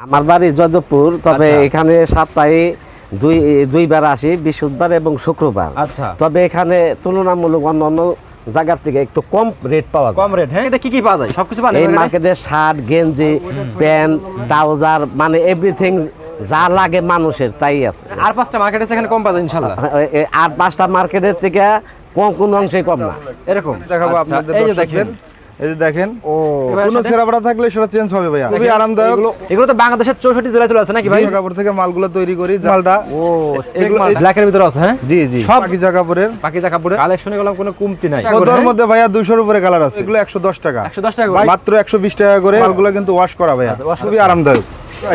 আমার বাড়ি যাদবপুর তবে আচ্ছা। এখানে সপ্তাহে দুই দুইবার আসি বৃহস্পতিবার এবং শুক্রবার। আচ্ছা। তবে এখানে তুলনামূলক অন্য অন্য জায়গার থেকে একটু কম রেট পাওয়া যায়। কম রেট হ্যাঁ? এটা কি কি পাওয়া যায়? সবকিছু পাওয়া এই যায় মার্কেটে শার্ট গেঞ্জি প্যান্ট ট্রাউজার মানে এভরিথিং যা লাগে মানুষের তাই আছে। আর পাঁচটা মার্কেট আছে এখানে কম পাওয়া যায় এ- আর পাঁচটা মার্কেটের থেকে কম কোন অংশে কম না। এরকম? দেখাবো আচ্ছা, আপনাদের এই যে দেখেন। এই যে দেখেন ও। কোনো ছেঁড়া থাকলে সেটা চেঞ্জ হবে ভাইয়া। খুবই আরামদায়ক। এগুলো এগুলো তো বাংলাদেশের চৌষট্টি জেলায় চলে আছে নাকি ভাই? কাপড় থেকে মালগুলো তৈরি করি মালটা ও ব্ল্যাকের ভিতরে আছে হ্যাঁ? জি জি। সব- বাকি জায়গা কাপড়ের। পাকিজা কাপড়ের কালেকশনে গেলাম কোনো কমতি নাই। মধ্যে ভাইয়া উপরে কালার আছে। এগুলো একশো দশ টাকা। একশো দশ টাকা মাত্র একশো বিশ টাকা করে মালগুলো কিন্তু ওয়াশ করা ভাইয়া। আচ্ছা, খুবই আরামদায়ক।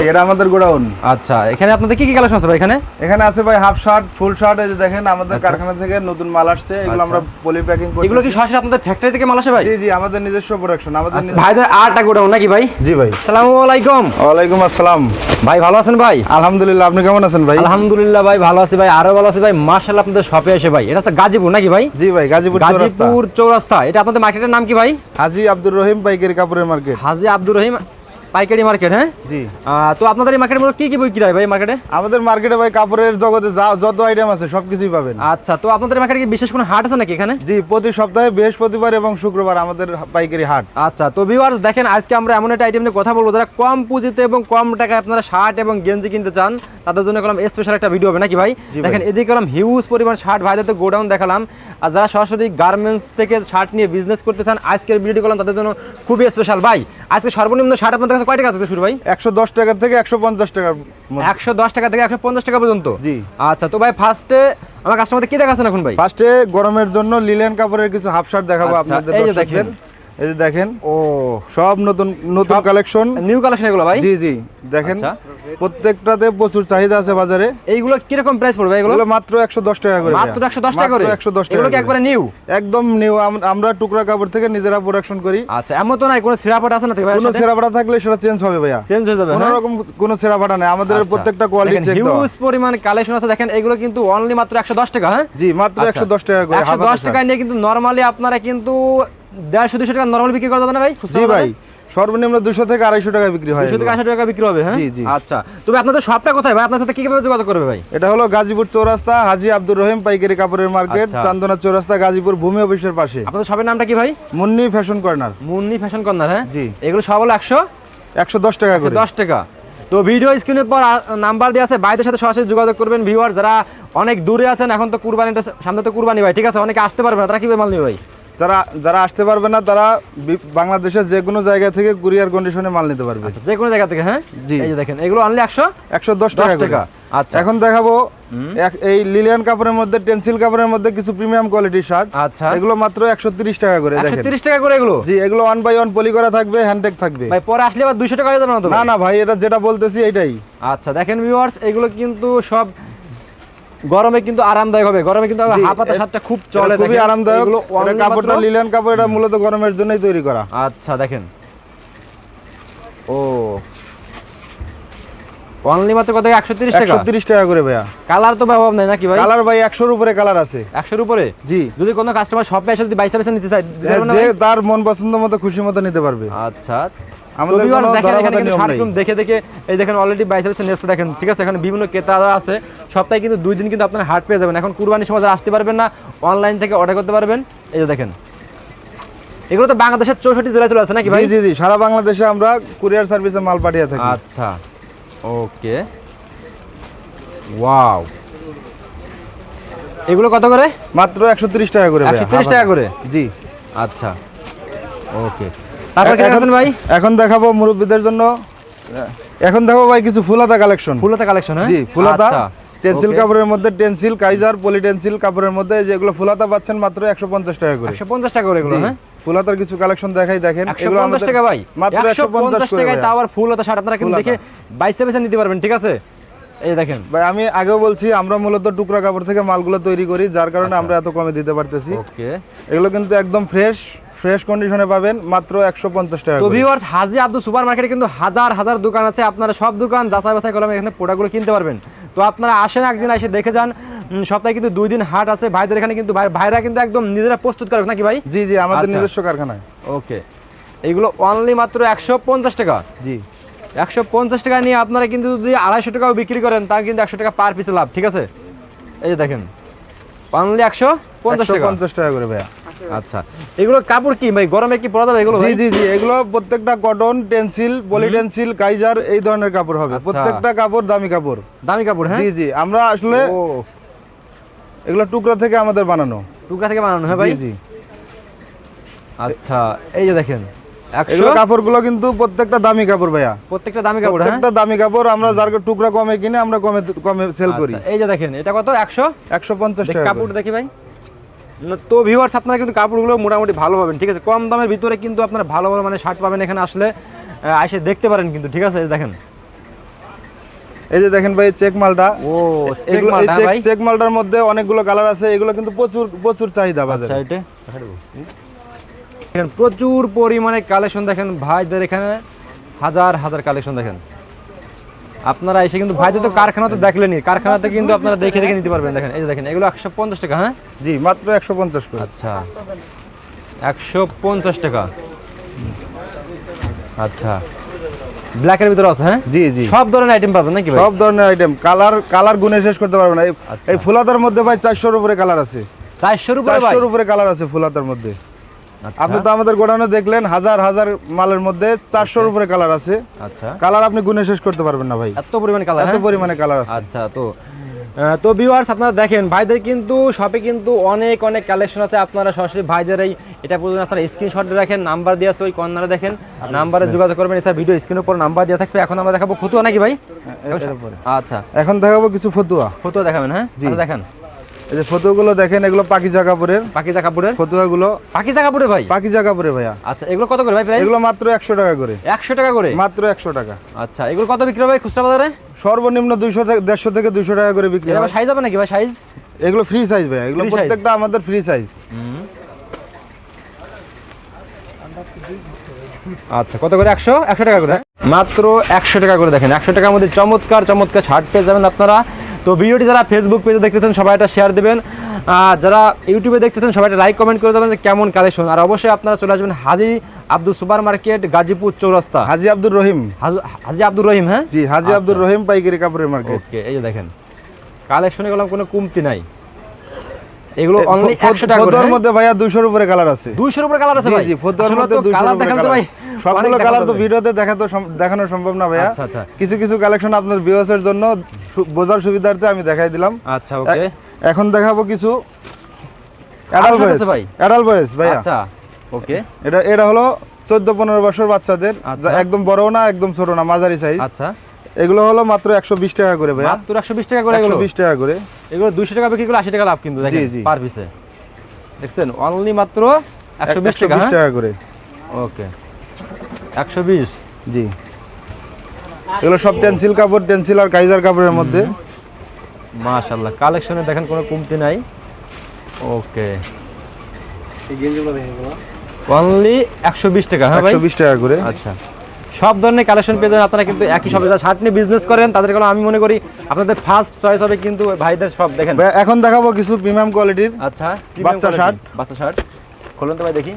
এটা আমাদের গোডাউন। আচ্ছা এখানে আপনাদের কি কি কালেকশন আছে ভাই এখানে? এখানে আছে ভাই হাফ শার্ট ফুল শার্ট এই যে দেখেন আমাদের। কারখানা থেকে নতুন মাল আসছে এগুলো। আমরা পলি প্যাকিং করি এগুলো কি সরাসরি আপনাদের ফ্যাক্টরি থেকে মাল আসে ভাই? জি জি আমাদের নিজস্ব প্রোডাকশন আমাদের ভাইদের আটটা গোডাউন নাকি ভাই? জি ভাই। সালামু আলাইকুম। ওয়ালাইকুম আসসালাম। ভাই ভালো আছেন ভাই? আলহামদুলিল্লাহ আপনি কেমন আছেন ভাই? আলহামদুলিল্লাহ ভাই ভালো আছি ভাই আরও ভালো আছি ভাই। আপনাদের শপে এসে ভাই। এটা হচ্ছে গাজীপুর নাকি ভাই? জি ভাই গাজীপুর চৌরাস্তা গাজীপুর চৌরাস্তা। এটা আপনাদের মার্কেটের নাম কি ভাই? হাজি আব্দুর রহিম পাইকারি কাপড়ের মার্কেট হাজি আব্দুর রহিম পাইকারি মার্কেট হ্যাঁ? জি। তো আপনাদের এই মার্কেটের মধ্যে কি কি বই হয় ভাই মার্কেটে আমাদের মার্কেটে ভাই কাপড়ের জগতে যত আইটেম আছে সবকিছুই পাবেন। আচ্ছা তো আপনাদের মার্কেটে কি বিশেষ কোনো হাট আছে নাকি এখানে? জি প্রতি সপ্তাহে বৃহস্পতিবার এবং শুক্রবার আমাদের পাইকারি হাট। আচ্ছা তো ভিউয়ার্স দেখেন আজকে আমরা এমন একটা আইটেম নিয়ে কথা বলব যারা কম পুঁজিতে এবং কম টাকায় আপনারা শার্ট এবং গেঞ্জি কিনতে চান তাদের জন্য করলাম স্পেশাল একটা ভিডিও হবে নাকি ভাই? দেখেন এদিকে করলাম হিউজ পরিমাণ শার্ট ভাইদের তো গোডাউন দেখালাম। আর যারা সরাসরি গার্মেন্টস থেকে শার্ট নিয়ে বিজনেস করতে চান আজকের ভিডিওটি করলাম তাদের জন্য খুবই স্পেশাল ভাই আজকে সর্বনিম্ন শার্ট আপনাদের কাছে কয় টাকা থেকে শুরু ভাই? একশো দশ টাকা থেকে একশো পঞ্চাশ টাকা একশো দশ টাকা থেকে একশো পঞ্চাশ টাকা পর্যন্ত? জি। আচ্ছা তো ভাই ফার্স্টে আমার কাস্টমারদের কি দেখাচ্ছেন এখন ভাই? ফার্স্টে গরমের জন্য লিলেন কাপড়ের কিছু হাফ শার্ট দেখাবো আচ্ছা, আপনাদের দেখেন। এই যে দেখেন ও। সব নতুন নতুন কালেকশন নিউ কালেকশন এগুলো ভাই? জি জি দেখেন আচ্ছা। প্রত্যেকটাতে প্রচুর চাহিদা আছে বাজারে। এইগুলো কীরকম প্রাইস পড়বে এগুলো? মাত্র একশো দশ টাকা করে। মাত্র একশো দশ টাকা করে? একশো দশ টাকা এগুলো কি একবারে নিউ একদম নিউ আমরা টুকরা কাপড় থেকে নিজেরা প্রোডাকশন করি। আচ্ছা এমন তো নাই কোনো সিরাপট আছে না ভাই কোনো থাকলে সেটা চেঞ্জ হবে ভাইয়া। চেঞ্জ হয়ে যাবে কোনো হ্যাঁ? রকম কোনো ছেঁড়া ফাটা নেই। আমাদের আচ্ছা। প্রত্যেকটা কোয়ালিটি চেক দেওয়া হিউজ পরিমাণ কালেকশন আছে। দেখেন এগুলো কিন্তু অনলি মাত্র একশো দশ টাকা হ্যাঁ? জি মাত্র একশো দশ টাকা করে একশো হাফ দশ টাকায় নিয়ে কিন্তু নর্মালি আপনারা কিন্তু দেড়শো দুশো টাকা নর্মালি বিক্রি করা যাবে না ভাই? জি ভাই সর্বনিম্ন দুশো থেকে আড়াইশো টাকা বিক্রি হয় দুশো থেকে। আশি টাকা বিক্রি হবে হ্যাঁ? জি, জি। আচ্ছা তবে আপনাদের শপটা কোথায় ভাই? আপনার সাথে কীভাবে যোগাযোগ করবে ভাই? এটা হলো গাজীপুর চৌরাস্তা হাজি আব্দুর রহিম পাইকারি কাপড়ের মার্কেট আচ্ছা। চান্দনা চৌরাস্তা গাজীপুর ভূমি অফিসের পাশে। আপনাদের শপের নামটা কি ভাই? Munni fashion corner. Munni fashion corner হ্যাঁ? জি। এগুলো সব হলো একশো? একশো দশ টাকা করে। দশ টাকা। তো ভিডিও স্ক্রিনের পর নাম্বার দেওয়া আছে ভাইদের সাথে সরাসরি যোগাযোগ করবেন। ভিউয়ার যারা অনেক দূরে আছেন এখন তো কুরবানিটা সামনে তো কুরবানি ভাই ঠিক আছে? অনেকে আসতে পারবে না তারা কীভাবে মাল নেবে ভাই? যারা যারা আসতে পারবে না তারা বাংলাদেশের যে কোনো জায়গা থেকে কুরিয়ার কন্ডিশনে মাল নিতে পারবে। যে কোনো জায়গা থেকে হ্যাঁ? জি। এই যে দেখেন এগুলো একশো? একশো দশ দশ টাকা। টাকা আচ্ছা। এখন দেখাবো এই লিলিয়ান কাপড়ের মধ্যে টেন্সিল কাপড়ের মধ্যে কিছু প্রিমিয়াম কোয়ালিটির শার্ট আচ্ছা। এগুলো মাত্র একশো তিরিশ টাকা করে দেখেন। তিরিশ টাকা করে এগুলো? জি এগুলো ওয়ান বাই ওয়ান পলি করা থাকবে হ্যান্ডটেক থাকবে। ভাই পরে আসলে আবার দুইশো টাকা হয়ে যাবে না তো না ভাই? না ভাই এটা যেটা বলতেছি এটাই আচ্ছা দেখেন ভিউয়ার্স এগুলো কিন্তু সব গরমে কিন্তু আরামদায়ক হবে। গরমে কিন্তু হাফাতা শার্টটা খুব চলে খুবই আরামদায়ক। এটা কাপড়টা লিলিয়ান কাপড় এটা মূলত গরমের জন্যই তৈরি করা। আচ্ছা দেখেন। ও। অনলি মাত্র কত? একশো তিরিশ টাকা? একশো তিরিশ টাকা করে ভাইয়া। কালার তো অভাব নাই নাকি ভাই? কালার ভাই একশোর উপরে কালার আছে। একশোর উপরে? জি। যদি কোনো কাস্টমার শপে এসে যদি বাইসা বাইসা নিতে চায় তার মন পছন্দ মতো খুশি মতো নিতে পারবে। আচ্ছা। আমাদের তো viewers কোনো দেখেন এখানে কিন্তু শার্টগুলো দেখে দেখে এই দেখেন অলরেডি বাইসা বাইসা দেখেন ঠিক আছে? এখানে বিভিন্ন ক্রেতারা আছে সপ্তাহে কিন্তু দুই দিন কিন্তু আপনার হাট পেয়ে যাবেন। এখন কুরবানির সময় আসতে পারবেন না অনলাইন থেকে অর্ডার করতে পারবেন। এই যে দেখেন। এগুলো তো বাংলাদেশের চৌষট্টি জেলায় চলে নাকি ভাই? জি সারা বাংলাদেশে আমরা কুরিয়ার সার্ভিসে মাল পাঠিয়ে থাকি। আচ্ছা। ওকে ওয়াও এগুলো কত করে? মাত্র একশো টাকা করে 130 টাকা করে? জি। আচ্ছা। ওকে তারপর কি দেখাচ্ছেন ভাই? এখন দেখাবো মুরব্বীদের জন্য। এখন ভাই কিছু ফুলাতা কালেকশন ফুলতা কালেকশন হ্যাঁ? জি ফুলাতা আচ্ছা, টেন্সিল okay। কাপড়ের মধ্যে টেন্সিল কাইজার কাপড়ের মধ্যে যেগুলো ফুলাতা পাচ্ছেন মাত্র একশো পঞ্চাশ টাকা করে। 150 টাকা করে এগুলো হ্যাঁ? ফুলাতার কিছু কালেকশন দেখাই দেখেন। 150 টাকা ভাই। মাত্র 150 150 টাকায় তাও আবার ফুল হতা শার্ট আপনারা কিন্তু দেখে বাইসে বাইসে নিতে পারবেন ঠিক আছে? এই দেখেন। ভাই আমি আগেও বলছি আমরা মূলত টুকরা কাপড় থেকে মালগুলো তৈরি করি যার কারণে আমরা এত কমে দিতে পারতেছি। ওকে এগুলো কিন্তু একদম ফ্রেশ ফ্রেশ কন্ডিশনে পাবেন মাত্র একশো পঞ্চাশ টাকা তো ভিউয়ার্স হাজি আব্দুল সুপার মার্কেটে কিন্তু হাজার হাজার দোকান আছে। আপনারা সব দোকান যাচাই বাছাই করে এখানে প্রোডাক্টগুলো কিনতে পারবেন। তো আপনারা আসেন একদিন এসে দেখে যান। সপ্তাহে কিন্তু দুই দিন হাট আছে। ভাইদের এখানে কিন্তু ভাইরা কিন্তু একদম নিজেরা প্রস্তুত করে নাকি ভাই? জি জি আমাদের আচ্ছা। নিজস্ব কারখানায়। ওকে। এইগুলো অনলি মাত্র একশো পঞ্চাশ টাকা? জি। একশো পঞ্চাশ টাকা নিয়ে আপনারা কিন্তু যদি আড়াইশো টাকাও বিক্রি করেন তার কিন্তু একশো টাকা পার পিসে লাভ ঠিক আছে? এই যে দেখেন। অনলি একশো পঞ্চাশ টাকা। পঞ্চাশ টাকা করে ভাইয়া। আচ্ছা। এগুলো কাপড় কি? ভাই গরমে কি পরা যাবে এগুলো জি জি জি। এগুলো প্রত্যেকটা কটন টেন্সিল পলি টেন্সিল কাইজার এই ধরনের কাপড় হবে। আচ্ছা। প্রত্যেকটা কাপড় দামি কাপড়। দামি কাপড় হ্যাঁ? জি জি। আমরা আসলে এগুলো টুকরা থেকে আমাদের বানানো। টুকরা থেকে বানানো হ্যাঁ ভাই? জি জি। আচ্ছা এই যে দেখেন এগুলো কাপড়গুলো কিন্তু প্রত্যেকটা দামি কাপড় ভাইয়া। প্রত্যেকটা দামি কাপড় হ্যাঁ? প্রত্যেকটা দামি কাপড় আমরা যার টুকরা কমে কিনে আমরা কমে কমে সেল করি। আচ্ছা, এই যে দেখেন এটা কত? একশো? একশো পঞ্চাশ দেখি টাকা কাপড় দেখি ভাই। তো ভিউয়ার্স আপনারা কিন্তু কাপড়গুলো মোটামুটি ভালো পাবেন ঠিক আছে? কম দামের ভিতরে কিন্তু আপনারা ভালো ভালো মানে শার্ট পাবেন এখানে আসলে এসে দেখতে পারেন কিন্তু ঠিক আছে? দেখেন। এই যে দেখেন ভাই চেক মালটা। ও চেক মালটা ভাই। চেক মালটার মধ্যে অনেকগুলো কালার আছে এগুলো কিন্তু প্রচুর প্রচুর চাহিদা আচ্ছা বাজারে এটা। দেখেন প্রচুর পরিমাণে কালেকশন দেখেন ভাইদের এখানে হাজার হাজার কালেকশন দেখেন। আপনারা এসে কিন্তু ভাইদের তো কারখানাতে দেখলেনি কারখানাতে কিন্তু আপনারা দেখে দেখে নিতে পারবেন। দেখেন এই যে দেখেন এগুলো একশো পঞ্চাশ টাকা হ্যাঁ? জি মাত্র একশো পঞ্চাশ করে। আচ্ছা। একশো পঞ্চাশ টাকা। আচ্ছা। ব্ল্যাকের ভিতরে আছে হ্যাঁ? জি জি। সব ধরনের আইটেম পাবেন নাকি সব ধরনের আইটেম কালার কালার গুনে শেষ করতে পারবে না। এই- আচ্ছা। ফুলাতার মধ্যে ভাই চারশোর উপরে কালার আছে। চারশোর উপরে চারশোর উপরে কালার আছে ফুলাতার মধ্যে। আপনি তো আমাদের গোডাউনে দেখলেন হাজার হাজার মালের মধ্যে চারশোর উপরে কালার আছে। আচ্ছা। কালার আপনি গুনে শেষ করতে পারবেন না ভাই। এত পরিমাণ কালার এত পরিমাণে কালার আছে। আচ্ছা তো তো ভিউয়ার্স আপনারা দেখেন ভাইদের কিন্তু শপে কিন্তু অনেক অনেক কালেকশন আছে। আপনারা সরাসরি ভাইদের এই এটা পর্যন্ত আপনারা স্ক্রিনশট রাখেন নাম্বার দেওয়া আছে ওই কর্নারে দেখেন। নাম্বারে যোগাযোগ করবেন এছাড়া ভিডিও স্ক্রিনের উপর নাম্বার দেওয়া থাকবে। এখন আমরা দেখাবো ফতুয়া নাকি ভাই? আচ্ছা। এখন দেখাবো কিছু ফতুয়া। ফতুয়া দেখাবেন হ্যাঁ? জি। আচ্ছা, দেখান। এই যে ফতুয়াগুলো দেখেন এগুলো পাকিজা কাপড়ের পাকিজা কাপড়ের ফতুয়াগুলো পাকিজা কাপড়ের ভাই? পাকিজা কাপড়ের ভাইয়া। আচ্ছা এগুলো কত করে ভাই প্রাইস এগুলো মাত্র একশো টাকা করে। একশো টাকা করে? মাত্র একশো টাকা। আচ্ছা এগুলো কত বিক্রি ভাই খুচরা বাজারে? সর্বনিম্ন দুইশো থেকে দেড়শো থেকে দুইশো টাকা করে বিক্রি হয়। সাইজ হবে নাকি ভাই সাইজ এগুলো ফ্রি সাইজ ভাইয়া। এগুলো প্রত্যেকটা আমাদের ফ্রি সাইজ আচ্ছা কত করে? একশো? একশো টাকা করে। মাত্র একশো টাকা করে দেখেন। একশো টাকার মধ্যে চমৎকার চমৎকার শার্ট পেয়ে যাবেন আপনারা। তো ভিডিওটি যারা ফেসবুক পেজে দেখতেছেন সবাই এটা শেয়ার দেবেন। আর যারা ইউটিউবে দেখতেছেন সবাই লাইক কমেন্ট করে দেবেন যে কেমন কালেকশন আর অবশ্যই আপনারা চলে আসবেন হাজি আব্দুল সুপার মার্কেট গাজীপুর চৌরাস্তা। হাজি আব্দুর রহিম। হাজি আব্দুর রহিম হ্যাঁ? জি হাজি আব্দুর রহিম পাইকারি কাপড়ের মার্কেট। ওকে এই যে দেখেন। কালেকশনে গেলাম কোনো কমতি নাই। এগুলো অনলি একশো টাকা করে হ্যাঁ? মধ্যে ভাইয়া দুইশোর উপরে কালার আছে। দুইশোর উপরে কালার আছে ভাই জি ফতুয়ার মধ্যে তো দুইশোর কালার উপরে তো ভাই। সবগুলো কালার তো। ভিডিওতে দেখাতো দেখানো সম্ভব না ভাইয়া। আচ্ছা আচ্ছা। কিছু কিছু কালেকশন আপনার ভিউয়ার্সের জন্য বোঝার সুবিধার্থে আমি দেখাই দিলাম। আচ্ছা ওকে এখন দেখাবো কিছু অ্যাডাল shirt বয়েস ভাই? অ্যাডাল বয়েস ভাইয়া। আচ্ছা ওকে এটা এটা হলো চোদ্দ পনেরো বছর বাচ্চাদের। আচ্ছা। একদম বড় না একদম ছোট না মাঝারি সাইজ আচ্ছা। এগুলো হলো মাত্র একশো বিশ টাকা করে ভাইয়া। মাত্র একশো বিশ টাকা করে এগুলো? একশো বিশ টাকা করে। এগুলো দুশো টাকা বিক্রি করে আশি টাকা লাভ কিন্তু দেখেন পার পিসে দেখছেন? অনলি মাত্র একশো বিশ একশো টাকা বিশ হ্যাঁ? টাকা করে। ওকে একশো বিশ? জি। এগুলো সব টেন্সিল কাপড় টেন্সিল আর কাইজার কাপড়ের মধ্যে। মাশাল্লাহ কালেকশনে দেখেন কোনো কমতি নাই। ওকে। অনলি একশো বিশ টাকা হ্যাঁ ভাই? বিশ টাকা করে। আচ্ছা। সব ধরনের কালেকশন পেয়ে যাবেন। আপনারা কিন্তু একই সবে যারা শার্ট নিয়ে বিজনেস করেন তাদের কোনো আমি মনে করি আপনাদের ফার্স্ট চয়েস হবে কিন্তু ভাইদের সব দেখেন। ভাইয়া, এখন দেখাবো কিছু প্রিমিয়াম কোয়ালিটির আচ্ছা বাচ্চা shirt? বাচ্চা শার্ট খুলুন তো ভাই দেখি।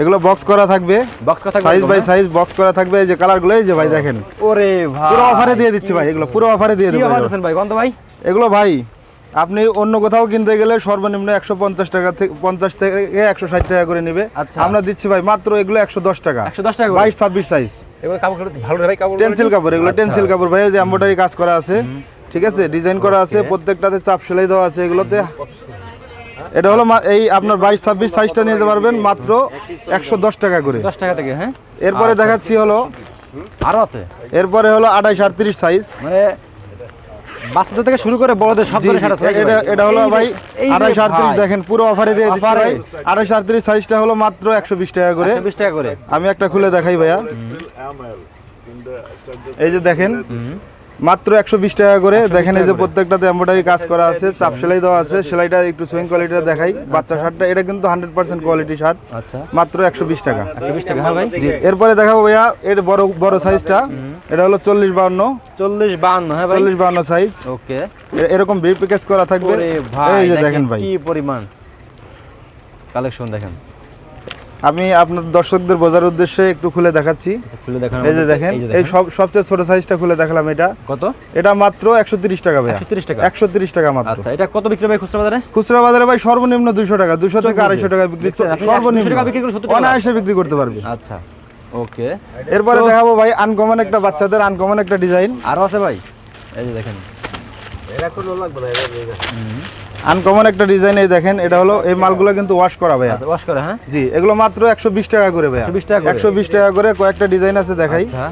এগুলো বক্স করা থাকবে। বক্স কথা সাইজ বাই সাইজ বক্স করা থাকবে এই যে কালারগুলো এই যে ভাই দেখেন। ওরে ভাই পুরো অফারে দিয়ে দিচ্ছি ভাই এগুলো পুরো অফারে দিয়ে দেবো ভাই কোন ভাই? এগুলো ভাই আপনি অন্য কোথাও কিনতে গেলে সর্বনিম্ন একশো পঞ্চাশ টাকা থেকে পঞ্চাশ থেকে একশো ষাট টাকা করে নেবে। আচ্ছা। আমরা দিচ্ছি ভাই মাত্র এগুলো একশো দশ টাকা। একশো দশ টাকা বাইশ ছাব্বিশ সাইজ এগুলো কাপড় ভালো রে ভাই কাপড় টেন্সিল কাপড় এগুলো টেন্সিল কাপড় ভাই এই যে এম্বয়ডারি কাজ করা আছে। ঠিক আছে ডিজাইন করা আছে প্রত্যেকটাতে চাপ সেলাই দেওয়া আছে এগুলোতে। এটা হলো এই আপনার বাইশ ছাব্বিশ সাইজটা নিতে পারবেন মাত্র একশো দশ টাকা করে। দশ টাকা থেকে হ্যাঁ? এরপরে আচ্ছা। দেখাচ্ছি হলো আরও আছে? এরপরে হলো আঠাইশ আটত্রিশ সাইজ। মানে বাচ্চাদের থেকে শুরু করে বড়দের সব ধরনের শার্ট আছে এটা এটা হলো ভাই এই যে আঠাইশ আটত্রিশ ভাই, দেখেন পুরো অফারে দিয়ে দিচ্ছি। ভাই। আঠাইশ আটত্রিশ সাইজটা হলো মাত্র একশো বিশ টাকা করে। 120 টাকা করে। আমি একটা খুলে দেখাই ভাইয়া। এই যে দেখেন মাত্র একশো বিশ টাকা করে। দেখেন এই যে প্রত্যেকটাতে এম্বয়ডারি কাজ করা আছে চাপ সেলাই দেওয়া আছে সেলাইটা একটু সুইং কোয়ালিটিটা দেখাই। বাচ্চা শার্টটা এটা কিন্তু হান্ড্রেড পার্সেন্ট কোয়ালিটি শার্ট। আচ্ছা। মাত্র একশো বিশ টাকা। 120 টাকা হ্যাঁ এরপরে দেখাবো ভাইয়া এর বড় বড় সাইজটা এটা হলো চল্লিশ বাউন্ন চল্লিশ বান্ন হ্যাঁ চল্লিশ বাউন্ন সাইজ ওকে। এরকম ব্রিফ প্যাকেজ করা থাকবে। ভাই এই যে দেখেন ভাই। কি পরিমাণ। কালেকশন দেখেন। আমি আপনার দর্শকদের বোঝার উদ্দেশ্যে একটু খুলে দেখাচ্ছি। আচ্ছা, খুলে দেখান এই যে দেখেন। এই। সব সবচেয়ে ছোট সাইজটা খুলে দেখালাম এটা। কত? এটা মাত্র একশো তিরিশ টাকা ভাইয়া। 130 টাকা। একশো তিরিশ টাকা মাত্র। আচ্ছা এটা কত বিক্রি ভাই খুচরা বাজারে? খুচরা বাজারে ভাই সর্বনিম্ন দুইশো টাকা দুশো থেকে চোখ আড়াইশো টাকা বিক্রি দেখছেন, আপনি 100 সর্বনিম্ন। টাকা বিক্রি করে 70 টাকা অনায়াসে বিক্রি করতে পারবে। আচ্ছা ওকে। এরপরে দেখাবো ভাই আনকমন একটা বাচ্চাদের আনকমন একটা ডিজাইন আরও আছে ভাই। এই যে দেখেন। আনকমন একটা ডিজাইন এই দেখেন এটা হলো এই মালগুলো কিন্তু ওয়াশ করা আচ্ছা ওয়াশ করে হ্যাঁ? জি এগুলো মাত্র একশো বিশ টাকা করে ভাইয়া। 120 টাকা করে? একশো বিশ টাকা করে কয়েকটা ডিজাইন আছে দেখাই। আচ্ছা।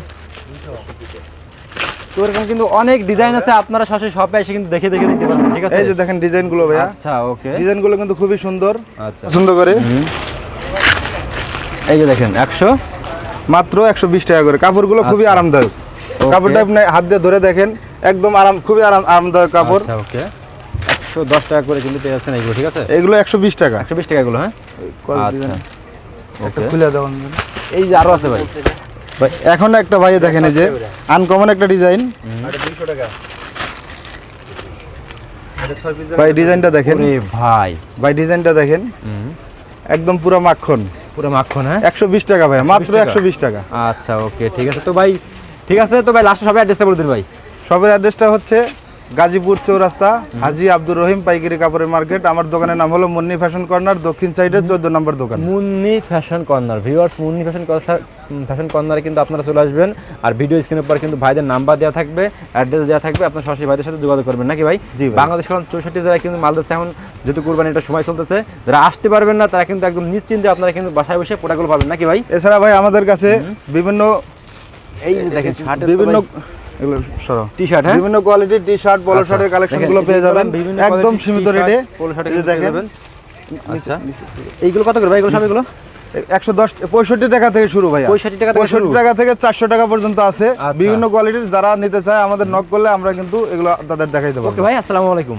তো এরকম কিন্তু অনেক ডিজাইন আছে আপনারা সরাসরি শপে এসে কিন্তু দেখে দেখে নিতে পারবেন ঠিক আছে? এই যে দেখেন ডিজাইনগুলো ভাইয়া। আচ্ছা ওকে। ডিজাইনগুলো কিন্তু খুবই সুন্দর আচ্ছা। পছন্দ করে। এই যে দেখেন একশো। মাত্র একশো বিশ টাকা করে। কাপড়গুলো খুবই আরামদায়ক। কাপড়টা আপনি হাত দিয়ে ধরে দেখেন একদম আরাম খুবই আরাম আরামদায়ক কাপড়। আচ্ছা ওকে। একশো দশ টাকা করে কিন্তু পেয়ে যাচ্ছেন এইগুলো ঠিক আছে? এগুলো একশো বিশ টাকা। একশো বিশ টাকা এগুলো হ্যাঁ? আচ্ছা। একটা খুলে এই যে আরও আছে ভাই। ভাই এখন একটা ভাই দেখেন এই যে আনকমন একটা ডিজাইন ভাই ডিজাইনটা দেখেন। ভাই। ভাই ডিজাইনটা দেখেন। একদম পুরো মাখন। পুরো মাখন হ্যাঁ? একশো বিশ টাকা ভাই মাত্র 120 টাকা? একশো বিশ টাকা। আচ্ছা ওকে ঠিক আছে। তো ভাই ঠিক আছে তো ভাই লাস্টে সবাই অ্যাড্রেসটা বলে দিন ভাই। সবের অ্যাড্রেসটা হচ্ছে গাজীপুর চৌরাস্তা হাজি আব্দুর রহিম পাইকারি কাপড়ের মার্কেট। আমার দোকানের নাম হলো মুন্নি ফ্যাশন কর্নার দক্ষিণ সাইডের চোদ্দ নম্বর দোকান। Munni fashion corner. Viewers Munni fashion fashion কর্নারে কিন্তু আপনারা চলে আসবেন। আর ভিডিও স্ক্রিনের পর কিন্তু ভাইদের নাম্বার দেওয়া থাকবে অ্যাড্রেস দেওয়া থাকবে। আপনার সরাসরি ভাইদের সাথে যোগাযোগ করবেন নাকি ভাই? জি বাংলাদেশ এখন চৌষট্টি জেলায় কিন্তু মালদাসে এখন যেহেতু কোরবানিটা সময় চলতেছে। যারা আসতে পারবেন না তারা কিন্তু একদম নিশ্চিন্তে আপনারা কিন্তু বাসায় বসে প্রোডাক্টগুলো পাবেন নাকি ভাই? এছাড়া ভাই আমাদের কাছে বিভিন্ন এই দেখেন বিভিন্ন এগুলো সরো। টি শার্ট হ্যাঁ? বিভিন্ন কোয়ালিটির টি শার্ট পলো। শার্টের কালেকশন দেখেন, গুলো পেয়ে যাবেন। একদম সীমিত রেটে দেখেন। যাবেন। আচ্ছা। এইগুলো কত করে ভাই? এগুলো সব এগুলো? একশো দশ পঁয়ষট্টি টাকা থেকে শুরু ভাই 65 টাকা থেকে পঁয়ষট্টি টাকা থেকে চারশো টাকা পর্যন্ত আছে। আচ্ছা। বিভিন্ন কোয়ালিটির যারা নিতে চায় আমাদের নক করলে আমরা কিন্তু এগুলো তাদের দেখাই দেবো। ভাই আসসালামু আলাইকুম।